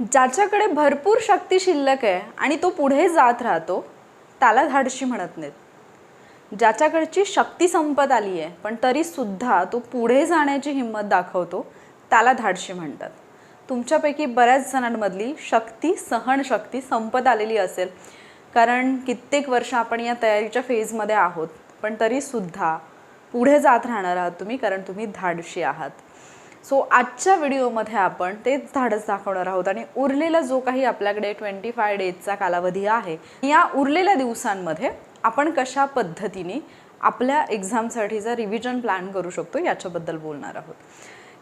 ज्याच्याकडे भरपूर शक्ती शिल्लक आहे आणि तो पुढे जात राहतो त्याला धाडशी म्हणत नाहीत. ज्याच्याकडची शक्ती संपत आली आहे पण तरीसुद्धा तो पुढे जाण्याची हिंमत दाखवतो त्याला धाडशी म्हणतात. तुमच्यापैकी बऱ्याच जणांमधली शक्ती सहनशक्ती संपत आलेली असेल. कारण कित्येक वर्ष आपण या तयारीच्या फेजमध्ये आहोत पण तरीसुद्धा पुढे जात राहणार आहात तुम्ही कारण तुम्ही धाडशी आहात. सो आजच्या व्हिडिओमध्ये आपण तेच धाडस दाखवणार आहोत आणि उरलेला जो काही आपल्याकडे ट्वेंटी फाय डेजचा कालावधी आहे या उरलेल्या दिवसांमध्ये आपण कशा पद्धतीने आपल्या एक्झामसाठीचा रिव्हिजन प्लॅन करू शकतो याच्याबद्दल बोलणार आहोत.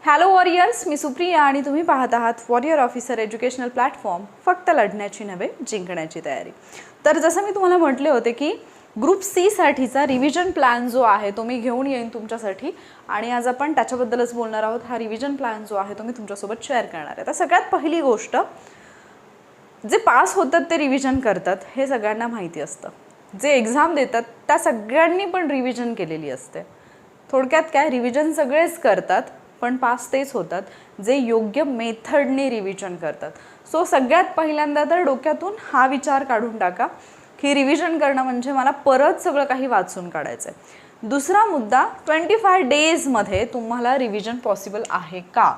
हॅलो वॉरियर्स मी सुप्रिया आणि तुम्ही पाहत आहात वॉरियर ऑफिसर एज्युकेशनल प्लॅटफॉर्म फक्त लढण्याची नव्हे जिंकण्याची तयारी. तर जसं मी तुम्हाला म्हटले होते की ग्रुप सीसाठीचा रिव्हिजन प्लॅन जो आहे तो मी घेऊन येईन तुमच्यासाठी. आणि आज आपण त्याच्याबद्दलच बोलणार आहोत. हा रिव्हिजन प्लॅन जो आहे तो मी तुमच्यासोबत शेअर करणार आहे. तर सगळ्यात पहिली गोष्ट जे पास होतात ते रिव्हिजन करतात हे सगळ्यांना माहिती असतं. जे एक्झाम देतात त्या सगळ्यांनी पण रिव्हिजन केलेली असते. थोडक्यात काय रिव्हिजन सगळेच करतात पण पास तेच होतात. जे योग्य मेथडने रिव्हिजन करतात. सो सगळ्यात पहिल्यांदा तर डोक्यातून हा विचार काढून टाका. ही रिव्हिजन करणं म्हणजे मला परत सगळं काही वाचून काढायचं आहे दुसरा मुद्दा ट्वेंटी फाय डेजमध्ये तुम्हाला रिव्हिजन पॉसिबल आहे का?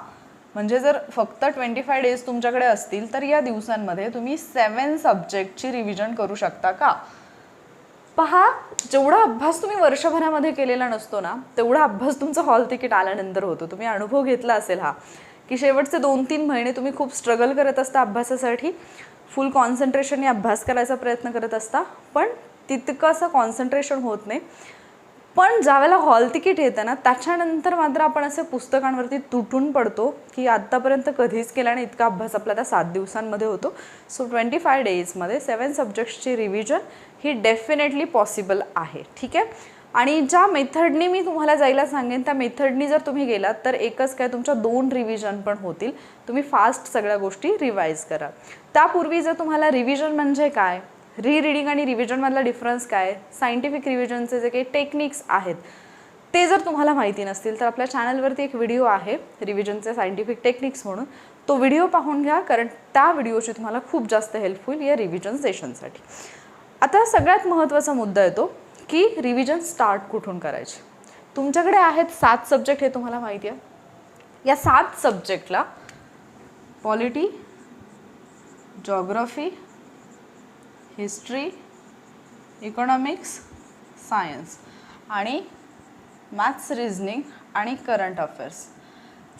म्हणजे जर फक्त ट्वेंटी फाय डेज तुमच्याकडे असतील तर या दिवसांमध्ये तुम्ही सेवन सब्जेक्टची रिव्हिजन करू शकता का? पहा जेवढा अभ्यास तुम्ही वर्षभरामध्ये केलेला नसतो ना तेवढा अभ्यास तुमचं हॉल तिकीट आल्यानंतर होतो. तुम्ही अनुभव घेतला असेल हा. की शेवटचे दोन तीन महिने तुम्ही खूप स्ट्रगल करत असता अभ्यासासाठी. फुल कॉन्सन्ट्रेशनने अभ्यास करायचा प्रयत्न करत असता. पण तितकं असं कॉन्सन्ट्रेशन होत नाही. पण ज्यावेळेला हॉल तिकीट येतं ना त्याच्यानंतर मात्र आपण असे पुस्तकांवरती तुटून पडतो की आत्तापर्यंत कधीच केला आणि इतका अभ्यास आपला त्या सात दिवसांमध्ये होतो. सो ट्वेंटी फाय डेजमध्ये सेवन सब्जेक्ट्सची रिव्हिजन ही डेफिनेटली पॉसिबल आहे. ठीक आहे? आणि ज्या मेथडनी मी तुम्हाला जायला सांगेन त्या मेथडनी जर तुम्ही गेलात तर एकच काय तुमच्या दोन रिव्हिजन पण होतील. तुम्ही फास्ट सगळ्या गोष्टी रिवाईज करा. त्यापूर्वी जर तुम्हाला रिव्हिजन म्हणजे काय? री रिडिंग आणि रिव्हिजनमधला डिफरन्स काय? सायंटिफिक रिव्हिजनचे जे काही टेक्निक्स आहेत ते जर तुम्हाला माहिती नसतील तर आपल्या चॅनलवरती एक व्हिडिओ आहे रिव्हिजनचे सायंटिफिक टेक्निक्स म्हणून. तो व्हिडिओ पाहून घ्या कारण त्या व्हिडिओची तुम्हाला खूप जास्त हेल्प होईल या रिव्हिजन सेशनसाठी आता सगळ्यात महत्त्वाचा मुद्दा येतो की रिव्हिजन स्टार्ट कुठून करायचे? तुमच्याकडे आहेत सात सब्जेक्ट हे तुम्हाला माहिती आहे. या सात सब्जेक्टला polity geography history economics science आणि मॅथ्स रिझनिंग आणि करंट अफेअर्स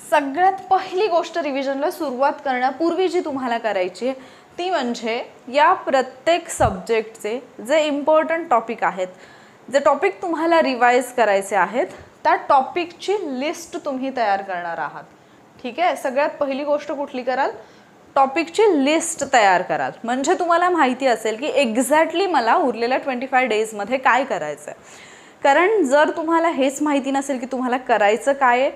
सगळ्यात पहिली गोष्ट रिव्हिजनला सुरुवात करण्यापूर्वी जी तुम्हाला करायची आहे ती म्हणजे या प्रत्येक सब्जेक्टचे जे इम्पॉर्टंट टॉपिक आहेत जे टॉपिक तुम्हाला रिवाईज करायचे आहेत त्या टॉपिकची लिस्ट तुम्ही तयार करणार आहात. ठीक आहे? सगळ्यात पहिली गोष्ट कुठली कराल? टॉपिकची लिस्ट तयार कराल. म्हणजे तुम्हाला माहिती असेल की एक्झॅक्टली मला उरलेल्या ट्वेंटी फाय डेजमध्ये काय करायचं आहे कारण जर तुम्हाला हेच माहिती नसेल की तुम्हाला करायचं काय आहे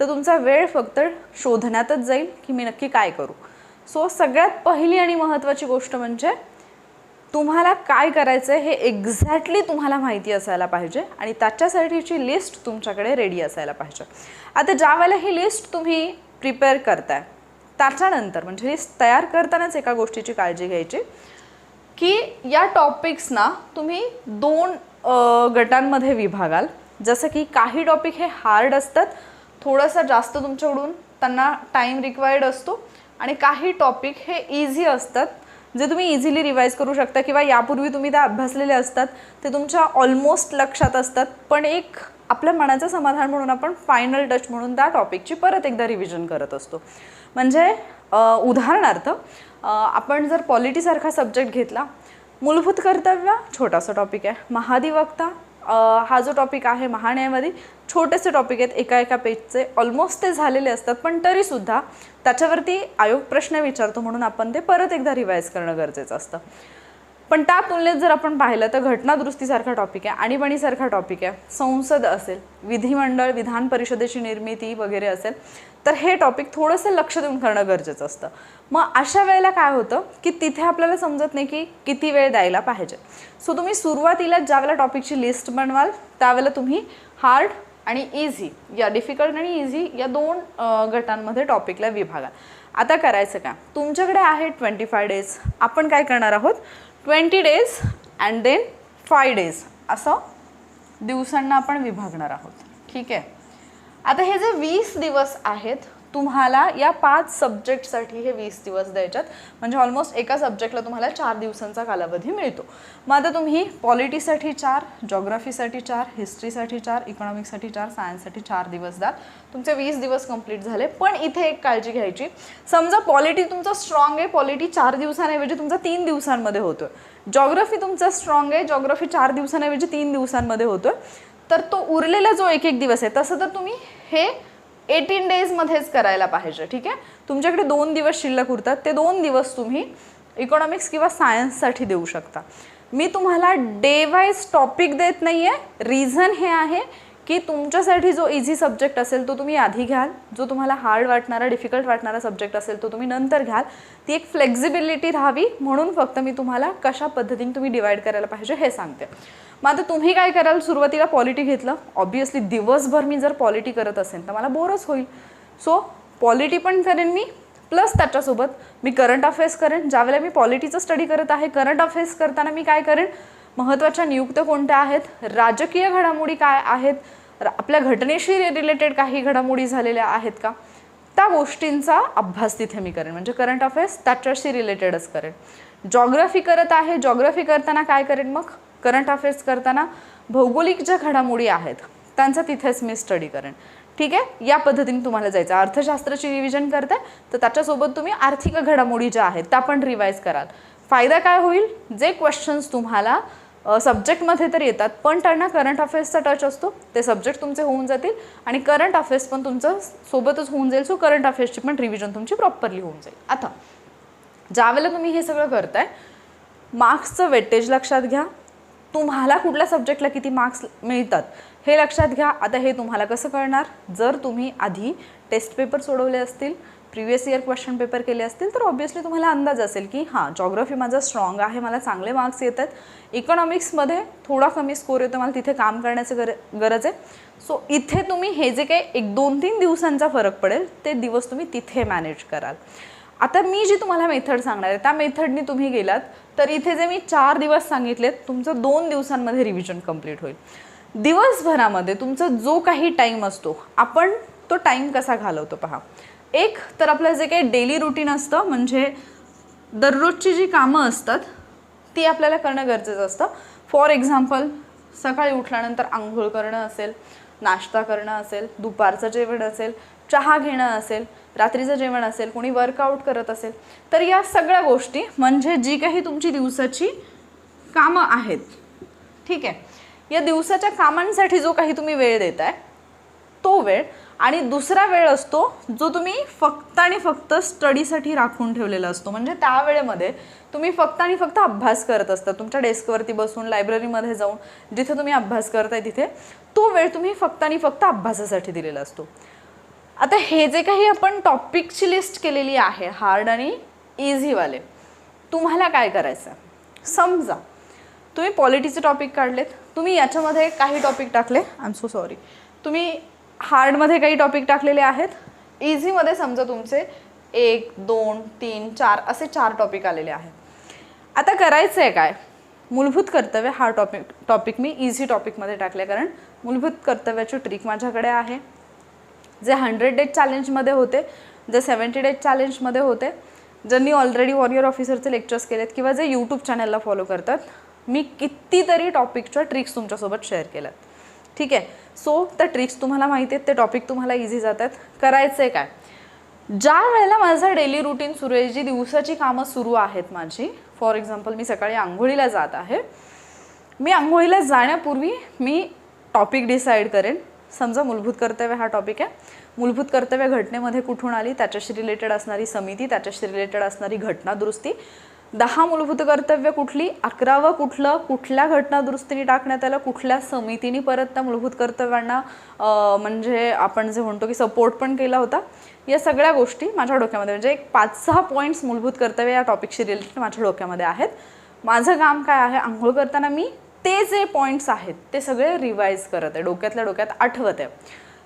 तर तुमचा वेळ फक्त शोधण्यातच जाईल की मी नक्की काय करू. सो सगळ्यात पहिली आणि महत्त्वाची गोष्ट म्हणजे तुम्हाला काय करायचं आहे हे एक्झॅक्टली तुम्हाला माहिती असायला पाहिजे आणि त्याच्यासाठीची लिस्ट तुमच्याकडे रेडी असायला पाहिजे. आता ज्या वेळेला ही लिस्ट तुम्ही प्रिपेअर करताय त्याच्यानंतर म्हणजे लिस्ट तयार करतानाच एका गोष्टीची काळजी घ्यायची की या टॉपिक्सना तुम्ही दोन गटांमध्ये विभागाल. जसं की काही टॉपिक हे हार्ड असतात थोडंसं जास्त तुमच्याकडून त्यांना टाईम रिक्वायर्ड असतो आणि काही टॉपिक हे इझी असतात. जे तुम्ही इझिली रिवाईज करू शकता किंवा यापूर्वी तुम्ही त्या अभ्यासलेले असतात ते तुमच्या ऑलमोस्ट लक्षात असतात. पण एक आपल्या मनाचं समाधान म्हणून आपण फायनल टच म्हणून त्या टॉपिकची परत एकदा रिव्हिजन करत असतो. म्हणजे उदाहरणार्थ आपण जर पॉलिटीसारखा सब्जेक्ट घेतला मूलभूत कर्तव्य छोटासा टॉपिक आहे. महाधिवक्ता हा जो टॉपिक आहे महाण्यामध्ये छोटेसे टॉपिक आहेत एका एका पेजचे ऑलमोस्ट ते झालेले असतात पण तरीसुद्धा त्याच्यावरती आयोग प्रश्न विचारतो म्हणून आपण ते परत एकदा रिवाईज करणं गरजेचं असतं. पण त्या तुलनेत जर आपण पाहिलं तर घटनादुरुस्तीसारखा टॉपिक आहे आणीबाणीसारखा टॉपिक आहे. संसद असेल विधिमंडळ विधान परिषदेची निर्मिती वगैरे असेल तर हे टॉपिक थोडंसं लक्ष देऊन करणं गरजेचं असतं. मग अशा वेळेला काय होतं की तिथे आपल्याला समजत नाही की किती वेळ द्यायला पाहिजे. सो तुम्ही सुरुवातीला ज्या वेळेला टॉपिकची लिस्ट बनवाल त्यावेळेला तुम्ही हार्ड आणि इझी या डिफिकल्ट आणि इझी या दोन गटांमध्ये टॉपिकला विभागाल. आता करायचं का तुमच्याकडे आहे ट्वेंटी फाय डेज आपण काय करणार आहोत? Twenty days and then five days असं दिवसांना आपण विभागणार आहोत. ठीक आहे? आता हे जे वीस दिवस आहेत तुम्हाला या पाच सब्जेक्टसाठी हे वीस दिवस द्यायच्यात. म्हणजे ऑलमोस्ट एका सब्जेक्टला तुम्हाला चार दिवसांचा कालावधी मिळतो. मग आता तुम्ही पॉलिटीसाठी चार जॉग्राफीसाठी चार हिस्ट्रीसाठी चार इकॉनॉमिक्ससाठी चार सायन्ससाठी चार दिवस द्या तुमचे वीस दिवस कंप्लीट झाले. पण इथे एक काळजी घ्यायची. समजा पॉलिटी तुमचा स्ट्रॉंग आहे पॉलिटी चार दिवसांऐवजी तुमचा तीन दिवसांमध्ये होतो आहे जॉग्रफी तुमचा स्ट्रॉंग आहे जॉग्रफी चार दिवसांऐवजी तीन दिवसांमध्ये होतोय. तर तो उरलेला जो एक एक दिवस आहे तसं तर तुम्ही हे एटीन डेजमध्येच करायला पाहिजे ठीक आहे? तुमच्याकडे दोन दिवस शिल्लक उरतात ते दोन दिवस तुम्ही इकॉनॉमिक्स किंवा सायन्ससाठी देऊ शकता. मी तुम्हाला डे वाईज टॉपिक देत नाही आहे रिझन हे आहे की तुमच्यासाठी जो इझी सब्जेक्ट असेल तो तुम्ही आधी घ्याल. जो तुम्हाला हार्ड वाटणारा डिफिकल्ट वाटणारा सब्जेक्ट असेल तो तुम्ही नंतर घ्याल. ती एक फ्लेक्झिबिलिटी राहावी म्हणून फक्त मी तुम्हाला कशा पद्धतीने तुम्ही डिवाईड करायला पाहिजे हे सांगते. मग आता तुम्ही काय कराल? सुरुवातीला पॉलिटी घेतलं. ऑब्वियसली दिवसभर मी जर पॉलिटी करत असेल तर मला बोरच होईल. सो पॉलिटी पण करेन मी प्लस त्याच्यासोबत मी करंट अफेअर्स करेन. ज्यावेळेला मी पॉलिटीचं स्टडी करत आहे करंट अफेअर्स करताना मी काय करेन? महत्त्वाच्या नियुक्त कोणत्या आहेत? राजकीय घडामोडी काय आहेत? आपल्या घटनेशी रिलेटेड काही घडामोडी झालेल्या आहेत का? त्या गोष्टींचा अभ्यास तिथे मी करेन. म्हणजे करंट अफेअर्स त्याच्याशी रिलेटेडच करेन. जॉग्रफी करत आहे. जॉग्रफी करताना काय करेन मग? करंट अफेअर्स करताना भौगोलिक ज्या घडामोडी आहेत त्यांचा तिथेच मी स्टडी करेन. ठीक आहे? या पद्धतीने तुम्हाला जायचं अर्थशास्त्राची रिव्हिजन करताय तर त्याच्यासोबत तुम्ही आर्थिक घडामोडी ज्या आहेत त्या पण रिवाईज कराल. फायदा काय होईल? जे क्वेश्चन्स तुम्हाला सब्जेक्टमध्ये तर येतात पण त्यांना करंट अफेअर्सचा टच असतो. ते सब्जेक्ट तुमचे होऊन जातील आणि करंट अफेअर्स पण तुमचं सोबतच होऊन जाईल सो करंट अफेअर्सची पण रिव्हिजन तुमची प्रॉपरली होऊन जाईल. आता ज्यावेळेला तुम्ही हे सगळं करताय मार्क्सचं वेटेज लक्षात घ्या. तुम्हाला कुठल्या सब्जेक्टला किती मार्क्स मिळतात हे लक्षात घ्या. आता हे तुम्हाला कसं कळणार? जर तुम्ही आधी टेस्ट पेपर सोडवले असतील प्रिव्हियस इयर क्वेश्चन पेपर केले असतील तर ऑब्व्हियसली तुम्हाला अंदाज असेल की हां जॉग्रफी माझा स्ट्रॉंग आहे मला चांगले मार्क्स येत आहेत इकॉनॉमिक्समध्ये थोडा कमी स्कोर येतो मला तिथे काम करण्याचं गर गरज आहे. सो इथे तुम्ही हे जे काही एक दोन तीन दिवसांचा फरक पडेल ते दिवस तुम्ही तिथे मॅनेज कराल. आता मी जी तुम्हाला मेथड सांगणार आहे त्या मेथडनी तुम्ही गेलात तर इथे जे मी चार दिवस सांगितलेत तुमचं दोन दिवसांमध्ये रिव्हिजन कंप्लीट होईल. दिवसभरामध्ये तुमचा जो काही टाईम असतो आपण तो टाईम कसा घालवतो पहा. एक तर आपलं जे काही डेली रुटीन असतं म्हणजे दररोजची जी कामं असतात ती आपल्याला करणं गरजेचं असतं. फॉर एक्झाम्पल सकाळी उठल्यानंतर आंघोळ करणं असेल नाश्ता करणं असेल दुपारचं जेवण असेल चहा घेणं असेल रात्रीचं जेवण असेल कोणी वर्कआउट करत असेल तर या सगळ्या गोष्टी म्हणजे जी काही तुमची दिवसाची कामं आहेत. ठीक आहे? या दिवसाच्या कामांसाठी जो काही तुम्ही वेळ देत आहे तो वेळ आणि दुसरा वेळ असतो जो तुम्ही फक्त आणि फक्त स्टडीसाठी राखून ठेवलेला असतो. म्हणजे त्या वेळेमध्ये तुम्ही फक्त आणि फक्त अभ्यास करत असता. तुमच्या डेस्कवरती बसून लायब्ररीमध्ये जाऊन जिथे तुम्ही अभ्यास करताय तिथे तो वेळ तुम्ही फक्त आणि फक्त अभ्यासासाठी दिलेला असतो. आता हे जे काही आपण टॉपिकची लिस्ट केलेली आहे हार्ड आणि इझीवाले तुम्हाला काय करायचं आहे? समजा तुम्ही पॉलिटीचे टॉपिक काढलेत तुम्ही याच्यामध्ये काही टॉपिक टाकले आय एम सो सॉरी तुम्ही हार्डमध्ये काही टॉपिक टाकलेले आहेत. इझीमध्ये समजा तुमचे एक दोन तीन चार असे चार टॉपिक आलेले आहेत. आता करायचं आहे काय? मूलभूत कर्तव्य हा टॉपिक टॉपिक मी इझी टॉपिकमध्ये टाकले कारण मूलभूत कर्तव्याची ट्रिक माझ्याकडे आहे. जे हंड्रेड डेज चॅलेंजमध्ये होते जे सेवन्टी डेज चॅलेंजमध्ये होते ज्यांनी ऑलरेडी वॉरियर ऑफिसरचे लेक्चर्स केलेत किंवा जे यूट्यूब चॅनलला फॉलो करतात मी कितीतरी टॉपिकच्या ट्रिक्स तुमच्यासोबत शेअर केल्यात. ठीक आहे. सो त्या ट्रिक्स तुम्हाला माहिती आहेत ते टॉपिक तुम्हाला इझी जातात. करायचं आहे काय? ज्या वेळेला माझं डेली रुटीन सुरू आहे जी दिवसाची कामं सुरू आहेत माझी फॉर एक्झाम्पल मी सकाळी आंघोळीला जात आहे. मी आंघोळीला जाण्यापूर्वी मी टॉपिक डिसाईड करेन. समजा मूलभूत कर्तव्य हा टॉपिक आहे. मूलभूत कर्तव्य घटनेमध्ये कुठून आली? त्याच्याशी रिलेटेड असणारी समिती त्याच्याशी रिलेटेड असणारी घटना दुरुस्ती दहा मूलभूत कर्तव्य कुठली अकरावं कुठलं कुठल्या घटना दुरुस्तीने टाकण्यात आलं कुठल्या समितीने परत त्या मूलभूत कर्तव्यांना म्हणजे आपण जे म्हणतो की सपोर्ट पण केला होता. या सगळ्या गोष्टी माझ्या डोक्यामध्ये म्हणजे एक पाच सहा पॉईंट्स मूलभूत कर्तव्य या टॉपिकशी रिलेटेड माझ्या डोक्यामध्ये आहेत. माझं काम काय आहे? आंघोळ करताना मी ते जे पॉईंट्स आहेत ते सगळे रिवाईज करत आहे. डोक्यातल्या डोक्यात आठवत आहे.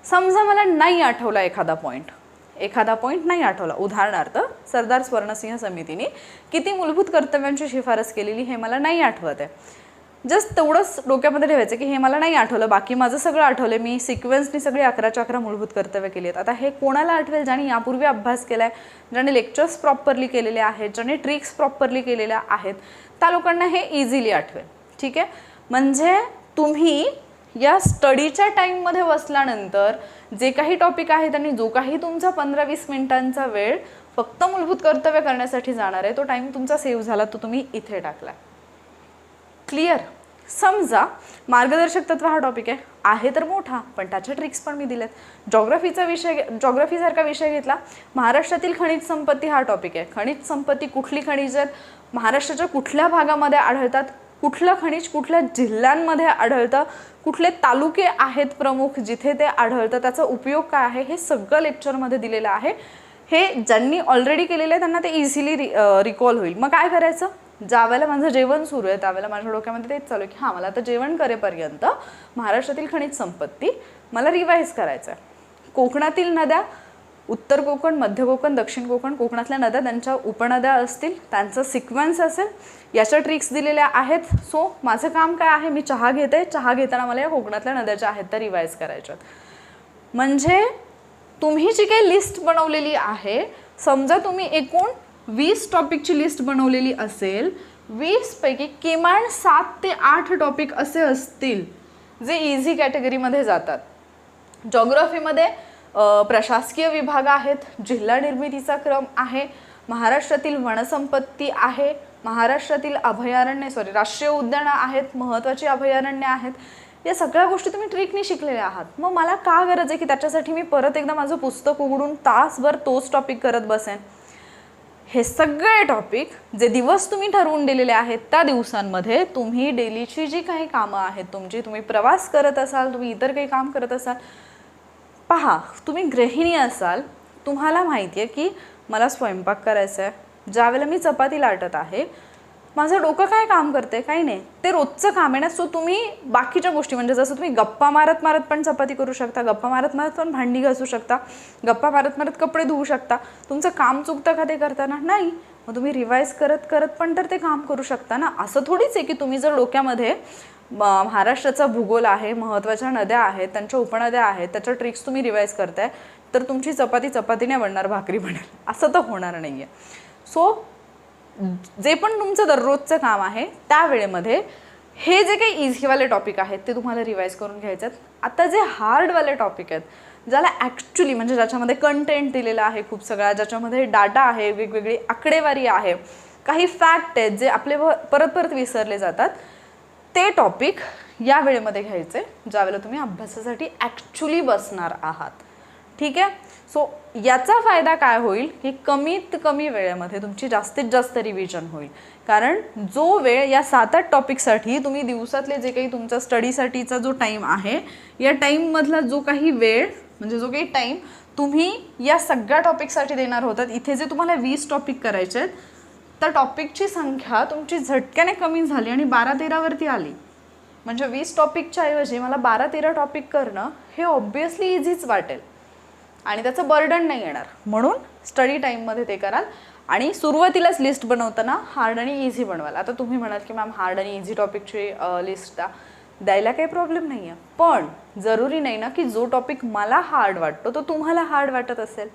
समजा मला नाही आठवला एखादा पॉईंट एखादा पॉईंट नाही आठवला. उदाहरणार्थ सरदार स्वर्णसिंह समितीने किती मूलभूत कर्तव्यांची शिफारस केलेली हे मला नाही आठवत आहे. जस्ट तेवढंच डोक्यामध्ये ठेवायचं की हे मला नाही आठवलं. बाकी माझं सगळं आठवलं मी सिक्वेन्सनी सगळी अकराच्या अकरा मूलभूत कर्तव्य केली आहेत. आता हे कोणाला आठवेल? ज्याने यापूर्वी अभ्यास केला आहे ज्याने लेक्चर्स प्रॉपरली केलेले आहेत ज्याने ट्रिक्स प्रॉपरली केलेल्या आहेत त्या लोकांना हे इझिली आठवेल. ठीक आहे? म्हणजे तुम्ही या स्टडीच्या टाईममध्ये बसल्यानंतर जे काही टॉपिक आहेत त्यांनी जो काही तुमचा पंधरा वीस मिनिटांचा वेळ फक्त मूलभूत कर्तव्य करण्यासाठी जाणार आहे तो टाईम तुमचा सेव्ह झाला तो तुम्ही इथे टाकला क्लिअर समजा मार्गदर्शक तत्व हा टॉपिक आहे. आहे तर मोठा पण त्याच्या ट्रिक्स पण मी दिलेत. जॉग्रफीचा विषय जॉग्रफीसारखा विषय घेतला महाराष्ट्रातील खनिज संपत्ती हा टॉपिक आहे. खनिज संपत्ती कुठली खनिज आहेत? महाराष्ट्राच्या कुठल्या भागामध्ये आढळतात? कुठलं खनिज कुठल्या जिल्ह्यांमध्ये आढळतं? कुठले तालुके आहेत प्रमुख जिथे ते आढळतं? त्याचा उपयोग काय आहे? हे सगळं लेक्चरमध्ये दिलेलं आहे. हे ज्यांनी ऑलरेडी केलेलं आहे त्यांना ते इझिली रिकॉल होईल. मग काय करायचं? ज्यावेळेला माझं जेवण सुरू आहे त्यावेळेला माझ्या डोक्यामध्ये तेच चालू आहे की हां मला आता जेवण करेपर्यंत महाराष्ट्रातील खनिज संपत्ती मला रिवाईज करायचं आहे कोकणातील नद्या उत्तर कोकण मध्य कोकण दक्षिण कोकण कोकणातल्या नद्या त्यांच्या उपनद्या असतील त्यांचं सिक्वेन्स असेल याच्या ट्रिक्स दिलेल्या आहेत. सो माझं काम काय आहे? मी चहा घेते. चहा घेताना मला या कोकणातल्या नद्या ज्या आहेत त्या रिवाईज करायच्यात म्हणजे तुम्ही जी काही लिस्ट बनवलेली आहे समजा तुम्ही एकूण वीस टॉपिकची लिस्ट बनवलेली असेल वीसपैकी किमान सात ते आठ टॉपिक असे असतील जे इझी कॅटेगरीमध्ये जातात. जॉग्रफीमध्ये प्रशासकीय विभाग आहेत जिल्हा निर्मितीचा क्रम आहे महाराष्ट्रातील वनसंपत्ती आहे महाराष्ट्रातील अभयारण्य सॉरी राष्ट्रीय उद्यानं आहेत महत्त्वाची अभयारण्य आहेत या सगळ्या गोष्टी तुम्ही ट्रिकनी शिकलेल्या आहात. मग मला का गरज आहे की त्याच्यासाठी मी परत एकदा माझं पुस्तक उघडून तासभर तोच टॉपिक करत बसेन? हे सगळे टॉपिक जे दिवस तुम्ही ठरवून दिलेले आहेत त्या दिवसांमध्ये तुम्ही डेलीची जी काही कामं आहेत तुमची तुम्ही प्रवास करत असाल तुम्ही इतर काही काम करत असाल पहा तुम्ही गृहिणी असाल तुम्हाला माहिती आहे की मला स्वयंपाक करायचा आहे ज्यावेळेला मी चपाती लाटत आहे माझं डोकं काय काम करते काही नाही. ते रोजचं काम आहे ना सो तुम्ही बाकीच्या गोष्टी म्हणजे जसं तुम्ही गप्पा मारत मारत पण चपाती करू शकता गप्पा मारत मारत पण भांडी घासू शकता गप्पा मारत मारत कपडे धुवू शकता तुमचं काम चुकतं का ते करताना नाही. मग तुम्ही रिवाईज करत करत पण तर ते काम करू शकता ना? असं थोडीच आहे की तुम्ही जर डोक्यामध्ये महाराष्ट्राचा भूगोल आहे महत्त्वाच्या नद्या आहेत त्यांच्या उपनद्या आहेत त्याच्या ट्रिक्स तुम्ही रिवाईज करताय तर तुमची चपाती चपातीने बनणार भाकरी बनेल असं तर होणार नाही आहे सो जे पण तुमचं दररोजचं काम आहे त्या वेळेमध्ये हे जे काही इझीवाले टॉपिक आहेत ते तुम्हाला रिवाईज करून घ्यायचे आहेत. आता जे हार्डवाले टॉपिक आहेत ज्याला ॲक्च्युली म्हणजे ज्याच्यामध्ये कंटेंट दिलेलं आहे खूप सगळा ज्याच्यामध्ये डाटा आहे वेगवेगळी आकडेवारी आहे काही फॅक्ट आहेत जे आपले व- परत परत विसरले जातात ते टॉपिक या वेळेमध्ये घ्यायचे ज्यावेळेला तुम्ही अभ्यासासाठी ॲक्च्युली बसणार आहात. ठीक आहे? सो याचा फायदा काय होईल की कमीत कमी वेळेमध्ये तुमची जास्तीत जास्त रिव्हिजन होईल. कारण जो वेळ या सात आठ टॉपिकसाठी तुम्ही दिवसातले जे काही तुमचा स्टडीसाठीचा जो टाईम आहे या टाईममधला जो काही वेळ म्हणजे जो काही टाईम तुम्ही या सगळ्या टॉपिकसाठी देणार होतात इथे जे तुम्हाला वीस टॉपिक करायचे आहेत तर टॉपिकची संख्या तुमची झटक्याने कमी झाली आणि बारा तेरावरती आली. म्हणजे वीस टॉपिकच्या ऐवजी मला बारा तेरा टॉपिक करणं हे ऑब्वियसली इझीच वाटेल. आणि त्याचं बर्डन नाही येणार. म्हणून स्टडी टाईममध्ये ते कराल. आणि सुरुवातीलाच लिस्ट बनवताना हार्ड आणि इझी बनवाल. आता तुम्ही म्हणाल की मॅम हार्ड आणि इझी टॉपिकची लिस्ट द्या द्यायला काही प्रॉब्लेम नाही आहे पण जरुरी नाही ना की जो टॉपिक मला हार्ड वाटतो तो तुम्हाला हार्ड वाटत असेल.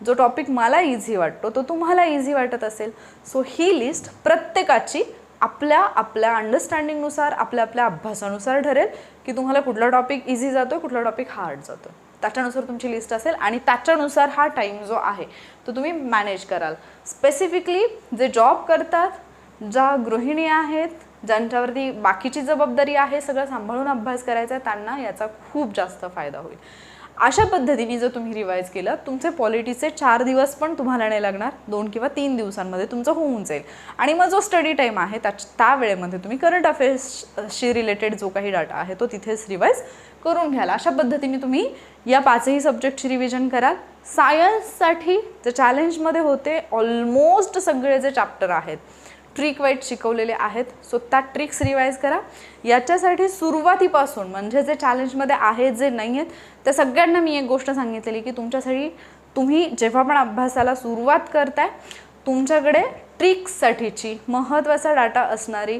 जो टॉपिक मला इझी वाटतो तो तुम्हाला इझी वाटत असेल. सो ही लिस्ट प्रत्येकाची आपल्या आपल्या अंडरस्टँडिंगनुसार आपल्या आपल्या अभ्यासानुसार ठरेल की तुम्हाला कुठला टॉपिक इझी जातो कुठला टॉपिक हार्ड जातो त्याच्यानुसार तुमची लिस्ट असेल आणि त्याच्यानुसार हा टाईम जो आहे तो तुम्ही मॅनेज कराल. स्पेसिफिकली जे जॉब करतात ज्या गृहिणी आहेत ज्यांच्यावरती बाकीची जबाबदारी आहे सगळं सांभाळून अभ्यास करायचा आहे त्यांना याचा खूप जास्त फायदा होईल. अशा पद्धतीने जर तुम्ही रिवाईज केलं तुमचे पॉलिटीचे चार दिवस पण तुम्हाला नाही लागणार. दोन किंवा तीन दिवसांमध्ये तुमचं होऊन जाईल. आणि मग जो स्टडी टाईम आहे त्या त्या वेळेमध्ये तुम्ही करंट अफेअर्सशी रिलेटेड जो काही डाटा आहे तो तिथेच रिवाईज करून घ्याल. अशा पद्धतीने तुम्ही या पाचही सब्जेक्टची रिव्हिजन कराल. सायन्ससाठी जे चॅलेंजमध्ये होते ऑलमोस्ट सगळे जे चॅप्टर आहेत ट्रिक वाईट शिकवलेले आहेत. सो त्या ट्रिक्स रिवाईज करा. याच्यासाठी सुरुवातीपासून म्हणजे जे चॅलेंजमध्ये आहेत जे नाही आहेत त्या सगळ्यांना मी एक गोष्ट सांगितलेली की तुमच्यासाठी तुम्ही जेव्हा पण अभ्यासाला सुरुवात करताय तुमच्याकडे ट्रिक्ससाठीची महत्त्वाचा डाटा असणारी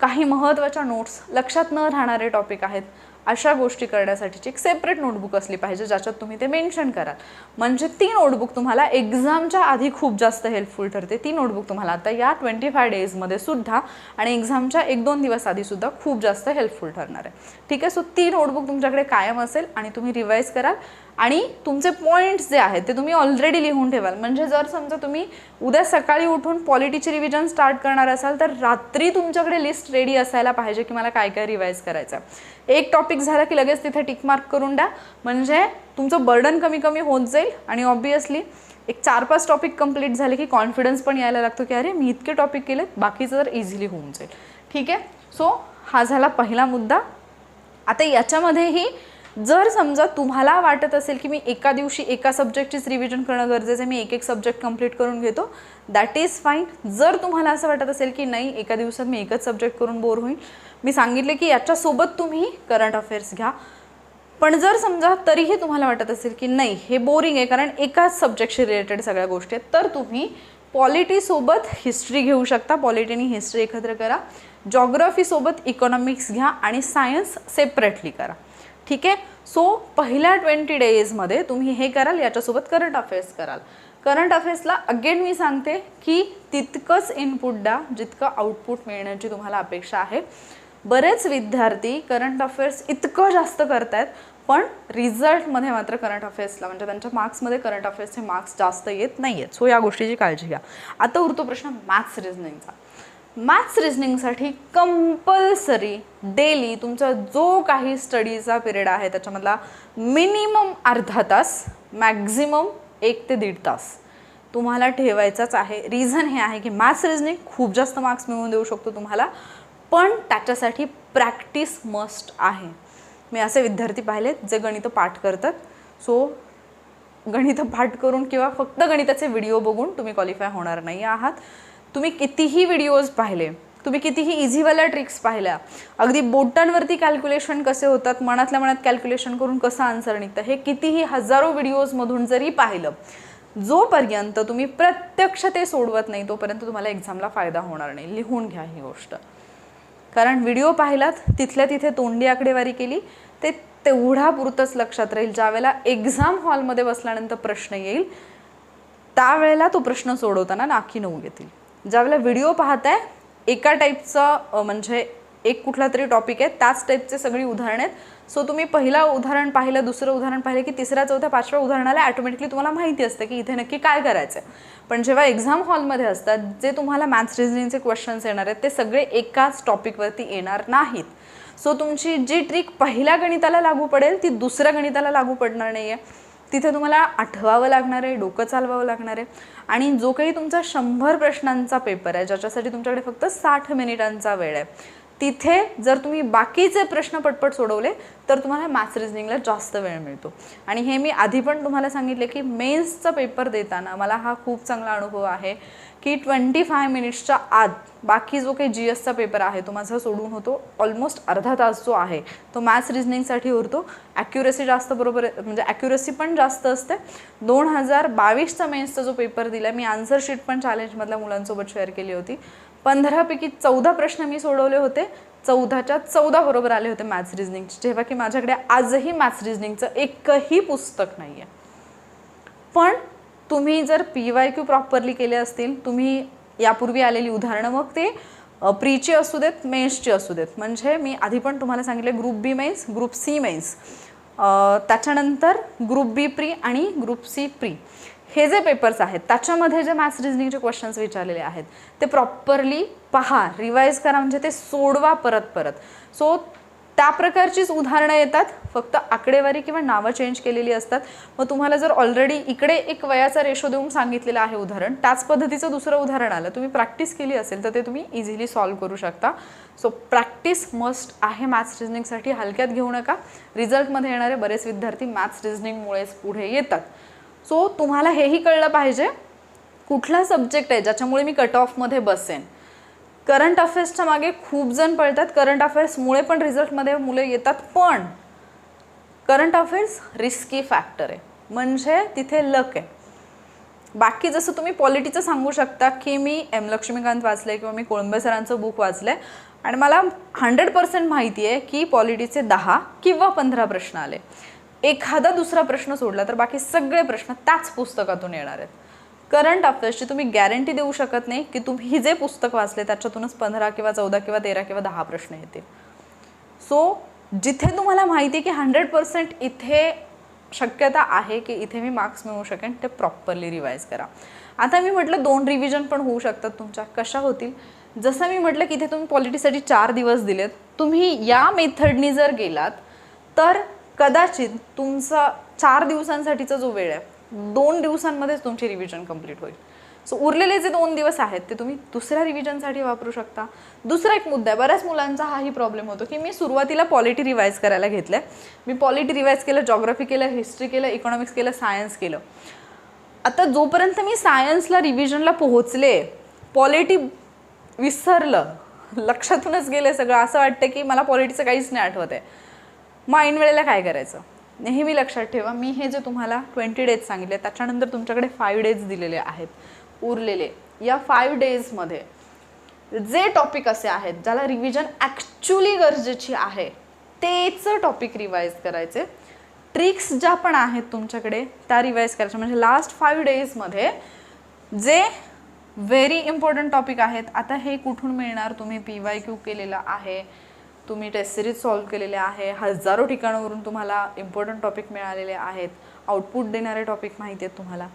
काही महत्त्वाच्या नोट्स लक्षात न राहणारे टॉपिक आहेत. अशा गोष्टी करण्यासाठीची एक सेपरेट नोटबुक असली पाहिजे ज्याच्यात तुम्ही ते मेन्शन कराल. म्हणजे ती नोटबुक तुम्हाला एक्झामच्या आधी खूप जास्त हेल्पफुल ठरते. ती नोटबुक तुम्हाला आता या ट्वेंटी फाय डेजमध्ये सुद्धा आणि एक्झामच्या एक दोन दिवस आधी सुद्धा खूप जास्त हेल्पफुल ठरणार आहे. ठीक आहे? सो ती नोटबुक तुमच्याकडे कायम असेल आणि तुम्ही रिवाईज कराल. आणि तुमचे पॉईंट्स जे आहेत ते तुम्ही ऑलरेडी लिहून ठेवाल. म्हणजे जर समजा तुम्ही उद्या सकाळी उठून पॉलिटीची रिव्हिजन स्टार्ट करणार असाल तर रात्री तुमच्याकडे लिस्ट रेडी असायला पाहिजे की मला काय काय रिवाईज करायचं आहे एक टॉपिक झाला की लगेच तिथे टिक मार्क करून द्या. म्हणजे तुमचं बर्डन कमी कमी होत जाईल आणि ऑब्वियसली एक चार पाच टॉपिक कंप्लीट झाले की कॉन्फिडन्स पण यायला लागतो की अरे मी इतके टॉपिक केलेत बाकीचं तर इझिली होऊन जाईल. ठीक आहे? सो हा झाला पहिला मुद्दा. आता याच्यामध्येही जर समजा तुम्हाला वाटत असेल की मी एका दिवशी एका सब्जेक्टचीच रिव्हिजन करणं गरजेचं आहे मी एक एक सब्जेक्ट कंप्लीट करून घेतो दॅट इज फाईन जर तुम्हाला असं वाटत असेल की नाही एका दिवसात मी एकच सब्जेक्ट करून बोर होईल मी सांगितले की याच्यासोबत तुम्ही करंट अफेअर्स घ्या. पण जर समजा तरीही तुम्हाला वाटत असेल की नाही हे बोरिंग आहे कारण एकाच सब्जेक्टशी रिलेटेड सगळ्या गोष्टी आहेत तर तुम्ही पॉलिटीसोबत हिस्ट्री घेऊ शकता. पॉलिटी आणि हिस्ट्री एकत्र करा. जॉग्रफीसोबत इकॉनॉमिक्स घ्या आणि सायन्स सेपरेटली करा. ठीक आहे? सो पहिल्या ट्वेंटी डेजमध्ये तुम्ही हे कराल याच्यासोबत करंट अफेअर्स कराल. करंट अफेअर्सला अगेन मी सांगते की तितकंच इनपुट द्या जितकं आउटपुट मिळण्याची तुम्हाला अपेक्षा आहे. बरेच विद्यार्थी करंट अफेअर्स इतकं जास्त करतायत पण रिझल्टमध्ये मात्र करंट अफेअर्सला म्हणजे त्यांच्या मार्क्समध्ये करंट अफेअर्सचे मार्क्स जास्त येत नाही आहेत सो या गोष्टीची काळजी घ्या. आता उरतो प्रश्न मॅथ्स रिझनिंगचा मॅथ्स रिझनिंगसाठी कंपल्सरी डेली तुमचा जो काही स्टडीचा पिरियड आहे त्याच्यामधला मिनिमम अर्धा तास मॅक्झिमम एक ते दीड तास. तुम्हाला ठेवायचाच आहे. रिझन हे आहे की मॅथ्स रिझनिंग खूप जास्त मार्क्स मिळवून देऊ शकतो तुम्हाला पण त्याच्यासाठी प्रॅक्टिस मस्ट आहे. मी असे विद्यार्थी पाहिलेत जे गणित पाठ करतात. सो गणित पाठ करून किंवा फक्त गणिताचे व्हिडिओ बघून तुम्ही क्वालिफाय होणार नाही आहात. तुम्ही कितीही व्हिडिओज पाहिले तुम्ही कितीही इझीवाल्या ट्रिक्स पाहिल्या अगदी बोटांवरती कॅल्क्युलेशन कसे होतात मनातल्या मनात कॅल्क्युलेशन करून कसं आन्सर निघतं हे कितीही हजारो व्हिडिओजमधून जरी पाहिलं जोपर्यंत तुम्ही प्रत्यक्ष ते सोडवत नाही तोपर्यंत तुम्हाला एक्झामला फायदा होणार नाही. लिहून घ्या ही गोष्ट. कारण व्हिडिओ पाहिलात तिथल्या तिथे तोंडी आकडेवारी केली ते तेवढा पुरतंच लक्षात राहील. ज्यावेळेला एक्झाम हॉलमध्ये बसल्यानंतर प्रश्न येईल त्यावेळेला तो प्रश्न सोडवताना नाकी नऊ घेतील. ज्यावेळेला व्हिडिओ पाहताय एका टाईपचं म्हणजे एक कुठला तरी टॉपिक आहे त्याच टाईपचे सगळी उदाहरणं आहेत. सो तुम्ही पहिला उदाहरण पाहिलं दुसरं उदाहरण पाहिलं की तिसऱ्या चौथ्या पाचव्या उदाहरणाला ॲटोमॅटिकली तुम्हाला माहिती असतं की इथे नक्की काय करायचं आहे पण जेव्हा एक्झाम हॉलमध्ये असतात जे तुम्हाला मॅथ्स रिजनिंगचे क्वेश्चन्स येणार आहेत ते सगळे एकाच टॉपिकवरती येणार नाहीत. सो तुमची जी ट्रिक पहिल्या गणिताला लागू पडेल ती दुसऱ्या गणिताला लागू पडणार नाही आहे तिथे तुम्हाला आठवावं लागणार आहे डोकं चालवावं लागणार आहे. आणि जो काही तुमचा शंभर प्रश्नांचा पेपर आहे ज्याच्यासाठी तुमच्याकडे फक्त साठ मिनिटांचा वेळ आहे तिथे जर तुम्ही बाकीचे प्रश्न पटपट सोडवले तर तुम्हाला मॅथ्स रिजनिंगला जास्त वेळ मिळतो. आणि हे मी आधी पण तुम्हाला सांगितले की मेन्सचा पेपर देताना मला हा खूप चांगला अनुभव आहे की ट्वेंटी फाय मिनिट्सच्या आत बाकी जो काही जी एसचा पेपर आहे तो माझा सोडून होतो ऑलमोस्ट अर्धा तास जो आहे तो मॅथ्स रिजनिंगसाठी उरतो. ॲक्युरेसी जास्त बरोबर म्हणजे ॲक्युरेसी पण जास्त असते. दोन हजार बावीसचा मेन्सचा जो पेपर दिला मी आन्सर शीट पण चॅलेंजमधल्या मुलांसोबत शेअर केली होती. पंधरापैकी चौदा प्रश्न मी सोडवले होते. चौदाच्या चौदा बरोबर आले होते मॅथ्स रिझनिंगचे जेव्हा की माझ्याकडे आजही मॅथ्स रिझनिंगचं एकही पुस्तक नाही आहे पण तुम्ही जर पी वाय क्यू प्रॉपरली केले असतील तुम्ही यापूर्वी आलेली उदाहरणं मग ते अ, प्रीची असू देत मेन्सची असू देत. म्हणजे मी आधी पण तुम्हाला सांगितले group B mains group C mains त्याच्यानंतर ग्रुप बी प्री आणि ग्रुप सी प्री हे जे पेपर्स आहेत त्याच्यामध्ये जे मॅथ्स रिजनिंगचे क्वेश्चन्स विचारलेले आहेत ते प्रॉपरली पहा रिवाईज करा म्हणजे ते सोडवा परत परत. सो त्या प्रकारचीच उदाहरणं येतात फक्त आकडेवारी किंवा नावं चेंज केलेली असतात. मग तुम्हाला जर ऑलरेडी इकडे एक वयाचा रेशो देऊन सांगितलेलं आहे उदाहरण त्याच पद्धतीचं दुसरं उदाहरण आलं तुम्ही प्रॅक्टिस केली असेल तर ते तुम्ही इझिली सॉल्व्ह करू शकता. सो प्रॅक्टिस मस्ट आहे मॅथ्स रिजनिंगसाठी हलक्यात घेऊ नका. रिझल्टमध्ये येणारे बरेच विद्यार्थी मॅथ्स रिजनिंगमुळेच पुढे येतात. सो तुम्हाला हेही कळलं पाहिजे कुठला सब्जेक्ट आहे ज्याच्यामुळे मी कट ऑफमध्ये बसेन? करंट अफेअर्सच्या मागे खूप जण पळतात करंट अफेअर्समुळे पण रिझल्टमध्ये मुले येतात पण करंट अफेअर्स रिस्की फॅक्टर आहे. म्हणजे तिथे लक आहे. बाकी जसं तुम्ही पॉलिटीचं सांगू शकता की मी एम लक्ष्मीकांत वाचलंय किंवा मी कोळंबे सरांचं बुक वाचलंय आणि मला हंड्रेड पर्सेंट माहिती आहे की पॉलिटीचे दहा किंवा पंधरा प्रश्न आले. एखादा दुसरा प्रश्न सोडला तर बाकी सगळे प्रश्न त्याच पुस्तकातून येणार आहेत. करंट अफेअर्सची तुम्ही गॅरंटी देऊ शकत नाही की तुम्ही जे पुस्तक वाचले त्याच्यातूनच पंधरा किंवा चौदा किंवा तेरा किंवा दहा प्रश्न येतील. सो जिथे तुम्हाला माहिती आहे की हंड्रेड पर्सेंट इथे शक्यता आहे की इथे मी मार्क्स मिळवू शकेन ते प्रॉपरली रिवाईज करा. आता मी म्हटलं दोन रिव्हिजन पण होऊ शकतात तुमच्या कशा होतील? जसं मी म्हटलं की इथे तुम्ही पॉलिटीसाठी चार दिवस दिलेत तुम्ही या मेथडनी जर गेलात तर कदाचित तुमचा चार दिवसांसाठीचा जो वेळ आहे दोन दिवसांमध्येच तुमची रिव्हिजन कंप्लीट होईल. सो उरलेले जे दोन दिवस आहेत ते तुम्ही दुसऱ्या रिव्हिजनसाठी वापरू शकता. दुसरा एक मुद्दा आहे बऱ्याच मुलांचा हाही प्रॉब्लेम होतो की मी सुरुवातीला पॉलिटी रिवाईज करायला घेतलं मी पॉलिटी रिवाईज केलं जॉग्रफी केलं हिस्ट्री केलं इकॉनॉमिक्स केलं सायन्स केलं. आता जोपर्यंत मी सायन्सला रिव्हिजनला पोहोचले पॉलिटी विसरलं लक्षातूनच गेलं सगळं. असं वाटतं की मला पॉलिटीचं काहीच नाही आठवत आहे. मग ऐन वेळेला काय करायचं? नेहमी लक्षात ठेवा मी हे जे तुम्हाला ट्वेंटी डेज सांगितले त्याच्यानंतर तुमच्याकडे फाईव्ह डेज दिलेले आहेत उरलेले. या फाईव्ह डेजमध्ये जे टॉपिक असे आहेत ज्याला रिव्हिजन ॲक्च्युली गरजेची आहे तेच टॉपिक रिवाईज करायचे. ट्रिक्स ज्या पण आहेत तुमच्याकडे त्या रिवाईज करायच्या. म्हणजे लास्ट फाईव्ह डेजमध्ये जे व्हेरी इम्पॉर्टंट टॉपिक आहेत आता हे कुठून मिळणार? तुम्ही पी वाय क्यू केलेलं आहे. तुम्ही टेस्ट सिरीज सॉल्व केलेले आहे हजारो ठिकाणावरून तुम्हाला इम्पॉर्टंट टॉपिक मिळालेले आहेत. आउटपुट देणारे टॉपिक माहिती आहेत तुम्हाला.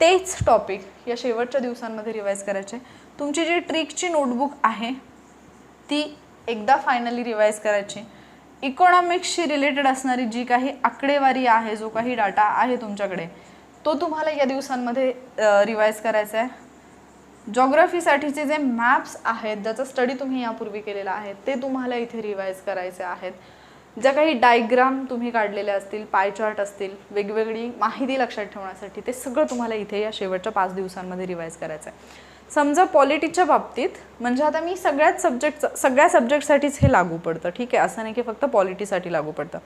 तेच टॉपिक या शेवटच्या दिवसांमध्ये रिवाईज करायचे. तुमची जी ट्रिकची नोटबुक आहे ती एकदा फायनली रिवाईज करायची. इकॉनॉमिक्सशी रिलेटेड असणारी जी काही आकडेवारी आहे जो काही डाटा आहे तुमच्याकडे तो तुम्हाला या दिवसांमध्ये रिवाईज करायचा आहे. जॉग्रफीसाठीचे जे मॅप्स आहेत ज्याचा स्टडी तुम्ही यापूर्वी केलेला आहे ते तुम्हाला इथे रिवाईज करायचे आहेत. ज्या काही डायग्राम तुम्ही काढलेले असतील पाय चार्ट असतील वेगवेगळी माहिती लक्षात ठेवण्यासाठी ते सगळं तुम्हाला इथे या शेवटच्या पाच दिवसांमध्ये रिवाईज करायचं आहे. समजा पॉलिटिकच्या बाबतीत म्हणजे आता मी सगळ्याच सब्जेक्ट सगळ्या सब्जेक्टसाठीच हे लागू पडतं ठीक आहे? असं नाही की फक्त पॉलिटीसाठी लागू पडतं.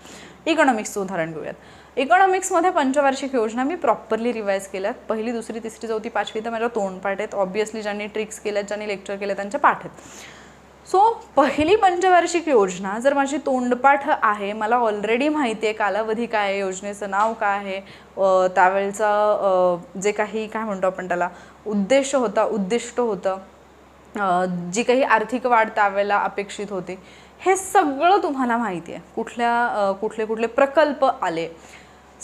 इकॉनॉमिक्सचं उदाहरण घेऊयात. इकॉनॉमिक्समध्ये पंचवार्षिक योजना मी प्रॉपरली रिवाईज केल्यात. पहिली दुसरी तिसरी चौथी पाचवी तर माझ्या तोंडपाठ आहेत ऑब्विसली ज्यांनी ट्रिक्स केल्यात ज्यांनी लेक्चर केलं त्यांच्या पाठ आहेत सो पहिली पंचवार्षिक योजना जर माझी तोंडपाठ आहे मला ऑलरेडी माहिती आहे कालावधी काय आहे योजनेचं नाव काय आहे त्यावेळेचं त्यावेळचा जे काही काय म्हणतो आपण त्याला उद्देश होता उद्दिष्ट होतं जी काही आर्थिक वाढ त्यावेळेला अपेक्षित होती हे सगळं तुम्हाला माहिती आहे. कुठल्या कुठले कुठले प्रकल्प आले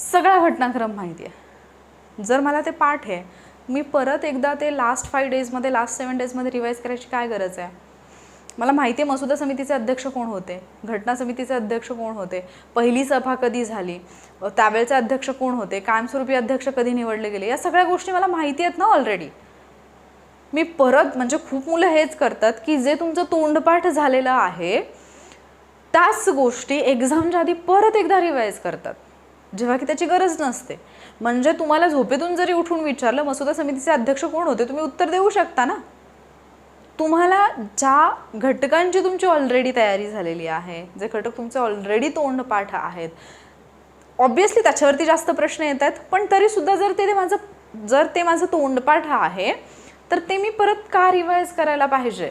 सगळा घटनाक्रम माहिती आहे. जर मला ते पाठ आहे मी परत एकदा ते लास्ट फाय डेजमध्ये लास्ट सेवन डेजमध्ये रिवाईज करायची काय गरज आहे? मला माहिती आहे मसुदा समितीचे अध्यक्ष कोण होते? घटना समितीचे अध्यक्ष कोण होते? पहिली सभा कधी झाली? त्यावेळचे अध्यक्ष कोण होते? कायमस्वरूपी अध्यक्ष कधी निवडले गेले? या सगळ्या गोष्टी मला माहिती आहेत ना ऑलरेडी मी परत म्हणजे खूप मुलं हेच करतात की जे तुमचं तोंडपाठ झालेलं आहे त्याच गोष्टी एक्झामच्या आधी परत एकदा रिवाईज करतात. जेव्हा की त्याची गरज नसते. म्हणजे तुम्हाला झोपेतून जरी उठून विचारलं मसुदा समितीचे अध्यक्ष कोण होते तुम्ही उत्तर देऊ शकता ना? तुम्हाला ज्या घटकांची तुमची ऑलरेडी तयारी झालेली आहे जे घटक तुमचे ऑलरेडी तोंडपाठ आहेत ऑब्विसली त्याच्यावरती जास्त प्रश्न येत आहेत पण तरीसुद्धा जर ते माझं जर ते माझं तोंडपाठ आहे तर ते मी परत का रिवाईज करायला पाहिजे?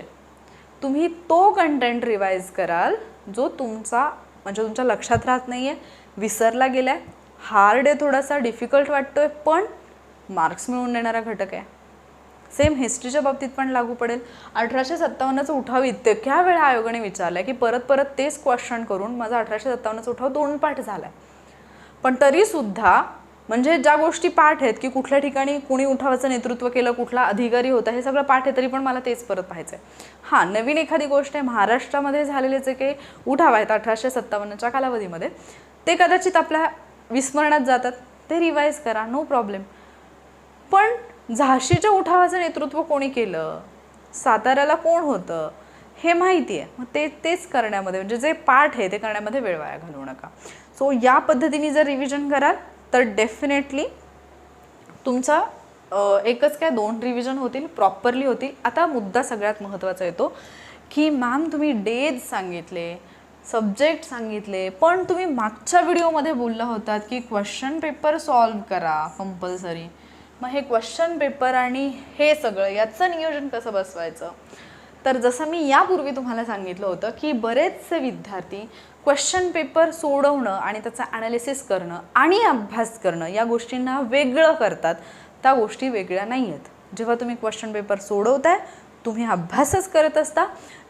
तुम्ही तो कंटेंट रिवाईज कराल जो तुमचा म्हणजे तुमच्या लक्षात राहत नाही आहे विसरला गेला आहे हार्ड आहे थोडासा डिफिकल्ट वाटतो आहे पण मार्क्स मिळवून देणारा घटक आहे. सेम हिस्ट्रीच्या बाबतीत पण लागू पडेल. अठराशे सत्तावन्नचा उठाव इतक्या वेळा आयोगाने विचारलाय की परत परत तेच क्वेश्चन करून माझा अठराशे सत्तावन्नचा उठाव दोन पाठ आहे पण तरीसुद्धा म्हणजे ज्या गोष्टी पाठ आहेत की कुठल्या ठिकाणी कुणी उठावाचं नेतृत्व केलं कुठला अधिकारी होता हे सगळं पाठ आहे तरी पण मला तेच परत पाहायचं आहे हां नवीन एखादी गोष्ट आहे महाराष्ट्रामध्ये झालेले जे काही उठाव आहेत अठराशे सत्तावन्नच्या कालावधीमध्ये. ते कदाचित आपल्या विस्मरणात जातात. ते रिवाईज करा नो प्रॉब्लेम पण झाशीच्या उठावाचं नेतृत्व कोणी केलं? साताऱ्याला कोण होतं? हे माहिती आहे. मग ते तेच करण्यामध्ये म्हणजे जे पाठ आहे ते करण्यामध्ये वेळ वाया घालवू नका. सो या पद्धतीने जर रिव्हिजन कराल तर डेफिनेटली तुमचा एकच काय दोन रिव्हिजन होतील प्रॉपरली होतील. आता मुद्दा सगळ्यात महत्त्वाचा येतो की मॅम तुम्ही डेज सांगितले. सब्जेक्ट सांगितले पण तुम्ही मागच्या व्हिडिओमध्ये बोलला होतात की क्वेश्चन पेपर सॉल्व करा कंपल्सरी मग हे क्वेश्चन पेपर आणि हे सगळं याचं नियोजन कसं बसवायचं? तर जसं मी यापूर्वी तुम्हाला सांगितलं होतं की बरेचसे विद्यार्थी क्वेश्चन पेपर सोडवणं आणि त्याचं ॲनालिसिस करणं आणि अभ्यास करणं या गोष्टींना वेगळं करतात. त्या गोष्टी वेगळ्या नाही आहेत. जेव्हा तुम्ही क्वेश्चन पेपर सोडवताय तुम्ही अभ्यासच करत असता.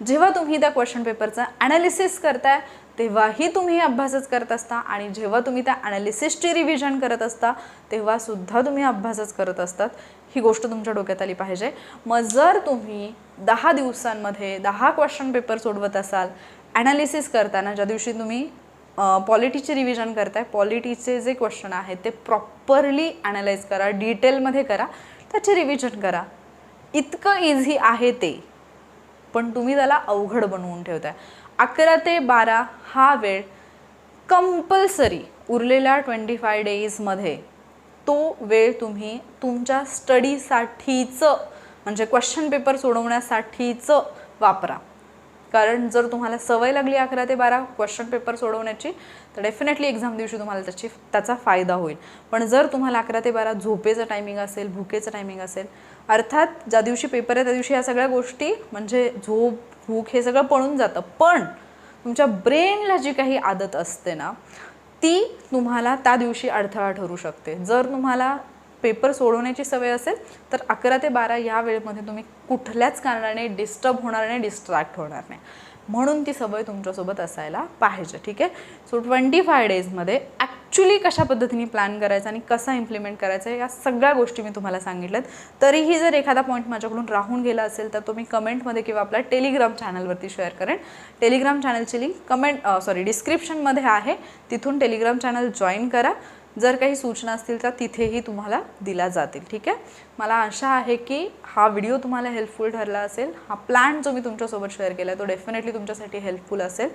जेव्हा तुम्ही त्या क्वेश्चन पेपरचं ॲनालिसिस करताय तेव्हाही तुम्ही अभ्यासच करत असता आणि जेव्हा तुम्ही त्या ॲनालिसिसची रिव्हिजन करत असता तेव्हासुद्धा तुम्ही अभ्यासच करत असतात. ही गोष्ट तुमच्या डोक्यात आली पाहिजे. मग जर तुम्ही दहा दिवसांमध्ये दहा क्वेश्चन पेपर सोडवत असाल ॲनालिसिस करताना ज्या दिवशी तुम्ही पॉलिटीचे रिव्हिजन करताय पॉलिटीचे जे क्वेश्चन आहेत ते प्रॉपरली ॲनालाइज करा डिटेलमध्ये करा त्याचे रिव्हिजन करा. इतकं इझी आहे ते. पण तुम्ही त्याला अवघड बनवून ठेवताय. अकरा ते बारा हा वेळ कंपल्सरी उरलेल्या ट्वेंटी फाय डेजमध्ये. तो वेळ तुम्ही तुमच्या स्टडीसाठीचं म्हणजे क्वेश्चन पेपर सोडवण्यासाठीचं वापरा. कारण जर तुम्हाला सवय लागली अकरा ते बारा क्वेश्चन पेपर सोडवण्याची तर डेफिनेटली एक्झाम दिवशी तुम्हाला त्याची त्याचा फायदा होईल. पण जर तुम्हाला अकरा ते बारा झोपेचं टायमिंग असेल भुकेचं टायमिंग असेल अर्थात ज्या दिवशी पेपर आहे त्या दिवशी या सगळ्या गोष्टी म्हणजे झोप भूक हे सगळं पळून जातं. पण तुमच्या ब्रेनला जी काही आदत असते ना ती तुम्हाला त्या दिवशी अडथळा ठरू शकते. जर तुम्हाला पेपर सोडवण्याची सवय असेल तर अकरा ते बारा या वेळेमध्ये तुम्ही कुठल्याच कारणाने डिस्टर्ब होणार नाही डिस्ट्रॅक्ट होणार नाही. म्हणून ती सवय तुमच्यासोबत असायला पाहिजे ठीक आहे? सो ट्वेंटी फाय डेजमध्ये ॲक्च्युली कशा पद्धतीने प्लॅन करायचा आणि कसा इम्प्लिमेंट करायचा या सगळ्या गोष्टी मी तुम्हाला सांगितल्यात. तरीही जर एखादा पॉईंट माझ्याकडून राहून गेला असेल तर तो मी कमेंटमध्ये किंवा आपल्या टेलिग्राम चॅनलवरती शेअर करेन. टेलिग्राम चॅनलची लिंक कमेंट सॉरी डिस्क्रिप्शनमध्ये आहे. तिथून टेलिग्राम चॅनल जॉईन करा. जर काही सूचना असतील तर तिथेही तुम्हाला दिल्या जातील ठीक आहे? मला आशा आहे की हा व्हिडिओ तुम्हाला हेल्पफुल ठरला असेल. हा प्लॅन जो मी तुमच्यासोबत शेअर केला तो डेफिनेटली तुमच्यासाठी हेल्पफुल असेल.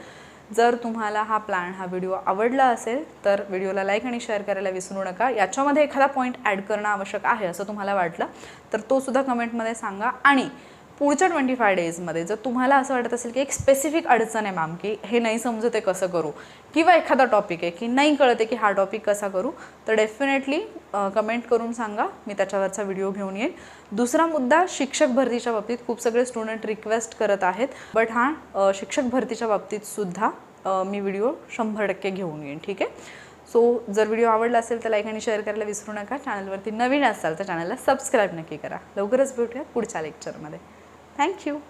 जर तुम्हाला हा प्लॅन हा व्हिडिओ आवडला असेल तर व्हिडिओला लाईक आणि शेअर करायला विसरू नका. याच्यामध्ये एखादा पॉईंट ॲड करणं आवश्यक आहे असं तुम्हाला वाटलं तर तो सुद्धा कमेंटमध्ये सांगा. आणि पुढच्या ट्वेंटी फाय डेजमध्ये जर तुम्हाला असं वाटत असेल की एक स्पेसिफिक अडचण आहे मॅम की हे नाही समजत आहे कसं करू किंवा एखादा टॉपिक आहे की नाही कळत आहे की हा टॉपिक कसा करू तर डेफिनेटली कमेंट करून सांगा. मी त्याच्यावरचा व्हिडिओ घेऊन येईन दुसरा मुद्दा शिक्षक भरतीच्या बाबतीत खूप सगळे स्टुडंट रिक्वेस्ट करत आहेत. बट हा शिक्षक भरतीच्या बाबतीत सुद्धा मी व्हिडिओ शंभर टक्के घेऊन येईन. ठीक आहे? सो जर व्हिडिओ आवडला असेल तर लाईक आणि शेअर करायला विसरू नका. चॅनलवरती नवीन असाल तर चॅनलला सबस्क्राईब नक्की करा. लवकरच भेटूया पुढच्या लेक्चरमध्ये Thank you.